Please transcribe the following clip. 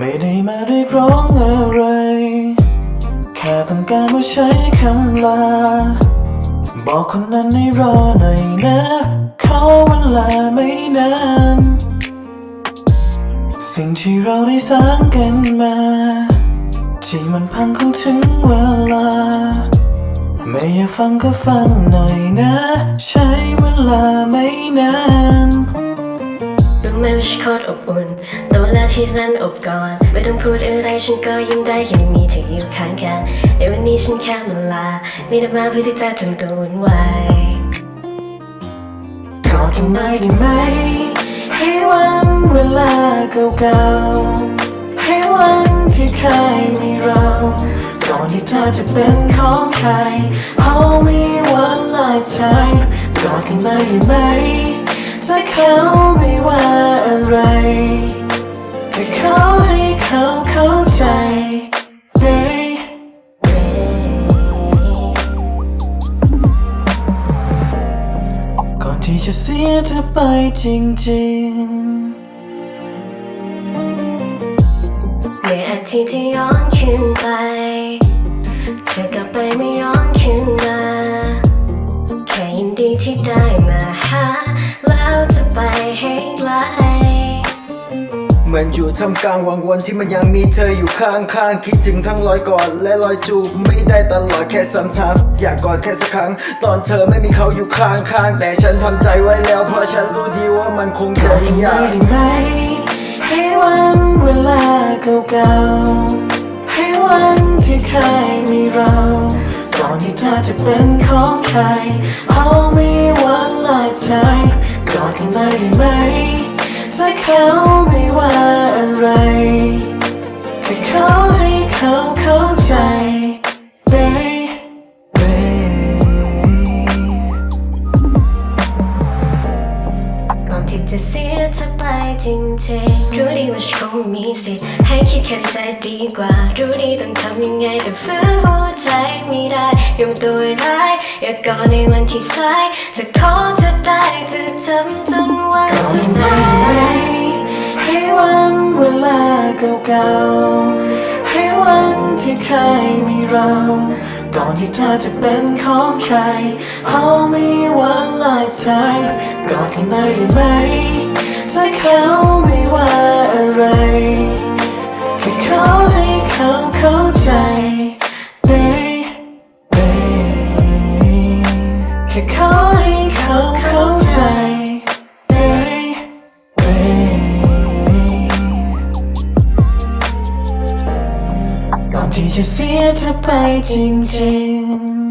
มาเรียกร้องอะไร แค่ต้องการมาใช้คำลา บอกคนนั้นให้รอหน่อยนะ เขอเวลาไม่นาน สิ่งที่เราได้สร้างกันมา ที่มันพังคงถึงเวลา ไม่อยากฟังก็ฟังหน่อยนะ ใช้เวลาไม่นาน ไหมว่าฉันโคตรอบอุ่น แต่เวลาที่นั้นอบกอดไม่ต้องพูดอะไรฉันก็ยิ้มได้แค่มีเธออยู่ข้างกันในวันนี้ฉันแค่มันลา มีแต่มาเพื่อที่จะทำตัววุ่นวายกอดกันหน่อยได้ไหม ให้วันเวลาเก่าๆ ให้วันที่เคยมีเราก่อนที่เธอจะเป็นของใคร Hold me one lifetime กอดกันหน่อยได้ไหมถ้าเขาไม่ว่า ที่จะเสียเธอไปจริงๆเมื่ออาทิตย์ที่ย้อนขึ้นไป เธอกลับไปไม่ย้อนขึ้นมา แค่ยินดีที่ได้มาหา แล้วจะไปให้ไกลเห มือนอยู่ท่ามกลางวังวนที่มันยังมีเธออยู่ข้างข้างๆคิดถึงทั้งรอยกอดและรอยจูบไม่ได้ตลอดแค่สัมทับอยากกอดแค่สักครั้ง ตอนเธอไม่มีเขาอยู่ข้างข้างๆแต่ฉันทำใจไว้แล้ว เพราะฉันรู้ดีว่ามันคงจะยากไหมให้วันเวลาเก่าๆให้วันที่เคยมีเราก่อนที่เธอจะเป็นของใคร Hold me one lifetime กอดกันได้ไหมถ้าเขาไม่ว่า จริงๆ รู้ดีว่าฉันคงมีสิทธิ์ให้คิดแค่ในใจดีกว่า รู้ดีต้องทำยังไงแต่ฝืนหัวใจไม่ได้ยอมตัวร้ายอยากกอดในวันที่สายจะขอเธอได้จะจำจนวันสุดท้าไม่ยให้วันเวลาเก่าๆให้วันที่เคยมีเราก่อนที่เธอจะเป็นของใคร Hold me one lifetime กอดกันได้ไหม ถ้าเขาไม่ว่าอะไรแค่เขาให้เขาเข้าใจ Babe, babe แค่เขาให้เขาเข้าใจ Babe, babe ก่อนที่จะเสียเธอไปจริงๆ